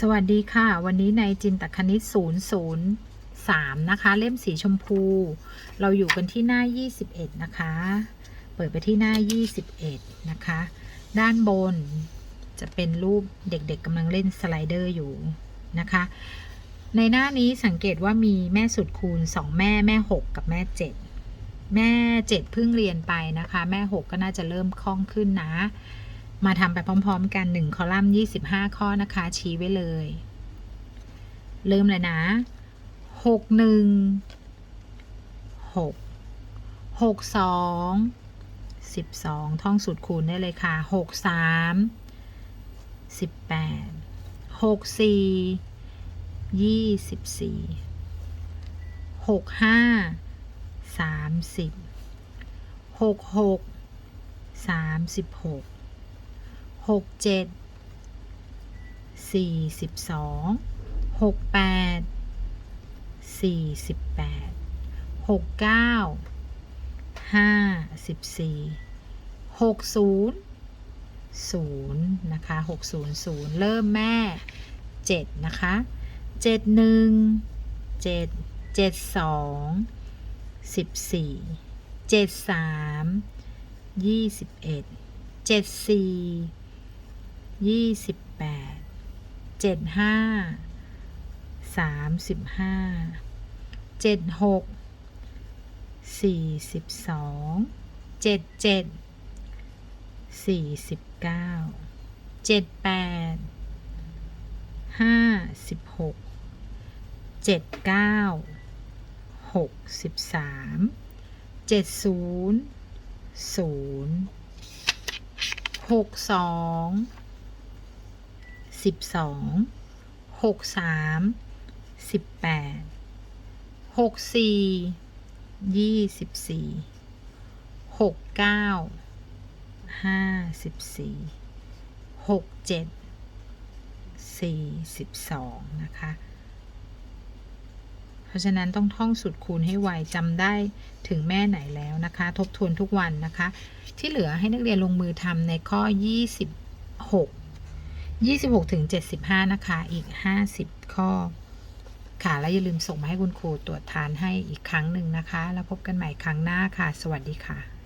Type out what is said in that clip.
สวัสดีค่ะ วันนี้ในจินตคณิต 003 นะคะ เล่มสีชมพู เราอยู่กันที่หน้า 21 นะคะ เปิดไปที่หน้า 21 นะคะ ด้านบนจะเป็นรูปเด็กๆกำลังเล่นสไลเดอร์อยู่นะคะ ในหน้านี้สังเกตว่ามีแม่สุดคูณ 2 แม่แม่ 6 กับแม่ 7 แม่ 7 เพิ่งเรียนไปนะคะ แม่ 6 ก็น่าจะเริ่มคล่องขึ้นนะ มาทำไปพร้อมๆกัน 1 คอลัมน์ 25 ข้อนะคะ ชี้ไว้เลย เริ่มเลยนะ 6 1 6 6 2 12 ท่องสูตรคูณได้เลยค่ะ 6 3 18 6 4 24 6 5 30 6 6 36 หกเจ็ดสี่สิบสองหกแปดสี่สิบแปดหกเก้าห้าสิบสี่หกศูนย์ศูนย์นะคะหกศูนย์ศูนย์เริ่มแม่เจ็ดนะคะเจ็ดหนึ่งเจ็ดเจ็ดสองสิบสี่เจ็ดสามยี่สิบเอ็ดเจ็ดสี่ ยี่สิบแปดเจ็ดห้าสามสิบห้าเจ็ดหกสี่สิบสองเจ็ดเจ็ดสี่สิบเก้าเจ็ดแปดห้าสิบหกเจ็ดเก้าหกสิบสามเจ็ดศูนย์ศูนย์หกสอง สิบสองหกสามสิบแปดหกสี่ยี่สิบสี่หกเก้าห้าสิบสี่หกเจ็ดสี่สิบสองนะคะ เพราะฉะนั้นต้องท่องสูตรคูณให้ไวจำได้ถึงแม่ไหนแล้วนะคะ ทบทวนทุกวันนะคะ ที่เหลือให้นักเรียนลงมือทำในข้อ 26 26ถึง75 นะคะ อีก 50 ข้อ ค่ะ แล้วอย่าลืมส่งมาให้คุณครูตรวจทานให้อีกครั้งหนึ่งนะคะ แล้วพบกันใหม่ครั้งหน้าค่ะ สวัสดีค่ะ